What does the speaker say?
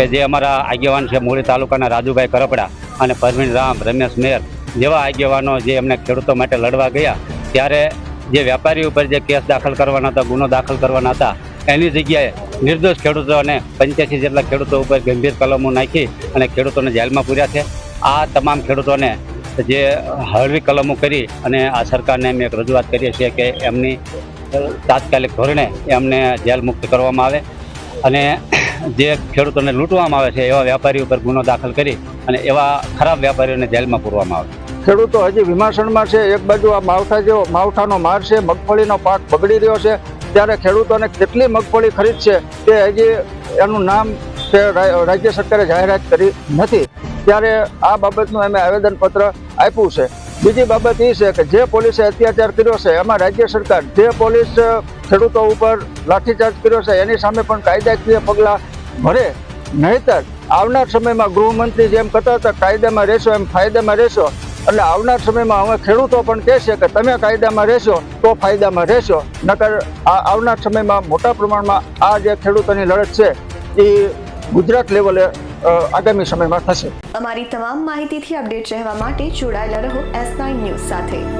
કે જે અમારા આગેવાન છે મૂળી તાલુકાના રાજુભાઈ કરપડા અને પરવીન રામ, રમેશ મેર જેવા આગેવાનો જે એમને ખેડૂતો માટે લડવા ગયા, ત્યારે જે વેપારી ઉપર જે કેસ દાખલ કરવાના હતા, ગુનો દાખલ કરવાના હતા, એની જગ્યાએ નિર્દોષ ખેડૂતોને પંચ્યાસી જેટલા ખેડૂતો ઉપર ગંભીર કલમો નાખી અને ખેડૂતોને જેલમાં પૂર્યા છે. આ તમામ ખેડૂતોને જે હળવી કલમો કરી અને આ સરકારને અમે એક રજૂઆત કરીએ છીએ કે એમની તાત્કાલિક ધોરણે એમને જેલ મુક્ત કરવામાં આવે અને જે ખેડૂતોને લૂંટવામાં આવે છે એવા વેપારીઓ ઉપર ગુનો દાખલ કરી અને એવા ખરાબ વેપારીઓને જેલમાં પૂરવામાં આવે ખેડૂતો હજી વિમાસણમાં છે, એક બાજુ આ માવઠા જેવો, માવઠાનો માર છે, મગફળીનો પાક બગડી રહ્યો છે, ત્યારે ખેડૂતોને કેટલી મગફળી ખરીદશે તે હજી એનું નામ છે રાજ્ય સરકારે જાહેરાત કરી નથી. ત્યારે આ બાબતનું અમે આવેદનપત્ર આપ્યું છે. બીજી બાબત એ છે કે જે પોલીસે અત્યાચાર કર્યો છે, એમાં રાજ્ય સરકાર જે પોલીસ ખેડૂતો ઉપર લાઠીચાર્જ કર્યો છે, એની સામે પણ કાયદાકીય પગલાં ભરે નહીતર આવનાર સમયમાં ગૃહમંત્રી જેમ કહેતા હતા, કાયદામાં રહેશો એમ ફાયદામાં રહેશો. એટલે આવનાર સમયમાં હવે ખેડૂતો પણ કહેશે કે તમે કાયદામાં રહેશો, તો ફાયદામાં રહેશો. નકર આવનાર સમયમાં મોટા પ્રમાણમાં આ જે ખેડૂતોની લડત છે, એ ગુજરાત લેવલે આગામી સમયમાં થશે. અમારી તમામ માહિતીથી અપડેટ રહેવા માટે જોડાયેલા રહો એસ નાઇન ન્યૂઝ સાથે.